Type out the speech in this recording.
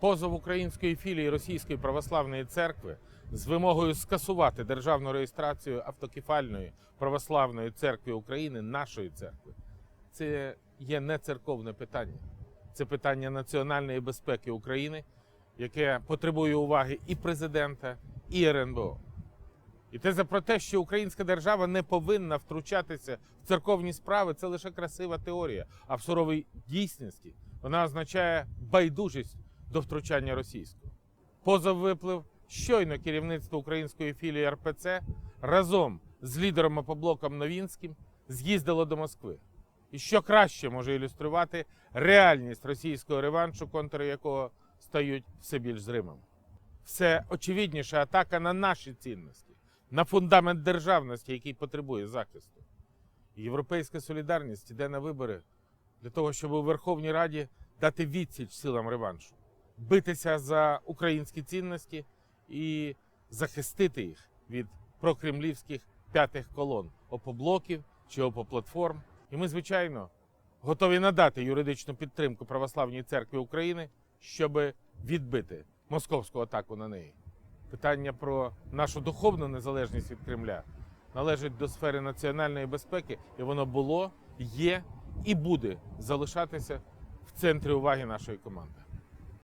Позов української філії Російської православної церкви з вимогою скасувати державну реєстрацію автокефальної православної церкви України, нашої церкви, це є не церковне питання. Це питання національної безпеки України, яке потребує уваги і президента, і РНБО. І теза про те, що українська держава не повинна втручатися в церковні справи, це лише красива теорія. А в суровій дійсності вона означає байдужість до втручання російського. Позов виплив щойно керівництво української філії РПЦ разом з лідером опоблоком Новінським з'їздило до Москви. І що краще може ілюструвати реальність російського реваншу, контури якого стають все більш зримими. Все очевидніша атака на наші цінності, на фундамент державності, який потребує захисту. Європейська солідарність йде на вибори для того, щоб у Верховній Раді дати відсіч силам реваншу, битися за українські цінності і захистити їх від прокремлівських п'ятих колон опоблоків чи опоплатформ. І ми, звичайно, готові надати юридичну підтримку Православній церкві України, щоб відбити московську атаку на неї. Питання про нашу духовну незалежність від Кремля належить до сфери національної безпеки, і воно було, є і буде залишатися в центрі уваги нашої команди.